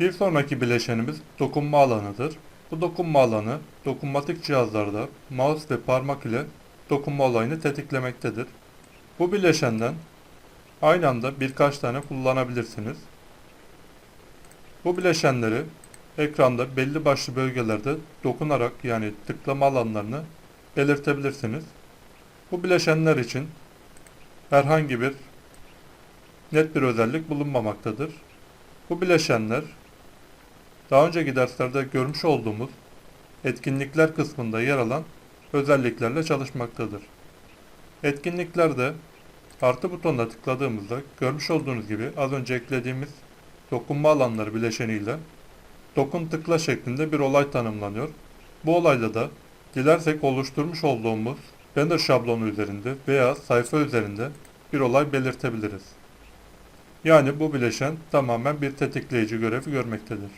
Bir sonraki bileşenimiz dokunma alanıdır. Bu dokunma alanı dokunmatik cihazlarda mouse ve parmak ile dokunma olayını tetiklemektedir. Bu bileşenden aynı anda birkaç tane kullanabilirsiniz. Bu bileşenleri ekranda belli başlı bölgelerde dokunarak yani tıklama alanlarını belirtebilirsiniz. Bu bileşenler için herhangi bir net bir özellik bulunmamaktadır. Bu bileşenler daha önceki derslerde görmüş olduğumuz etkinlikler kısmında yer alan özelliklerle çalışmaktadır. Etkinliklerde artı butonuna tıkladığımızda görmüş olduğunuz gibi az önce eklediğimiz dokunma alanları bileşeniyle dokun tıkla şeklinde bir olay tanımlanıyor. Bu olayda da dilersek oluşturmuş olduğumuz banner şablonu üzerinde veya sayfa üzerinde bir olay belirtebiliriz. Yani bu bileşen tamamen bir tetikleyici görevi görmektedir.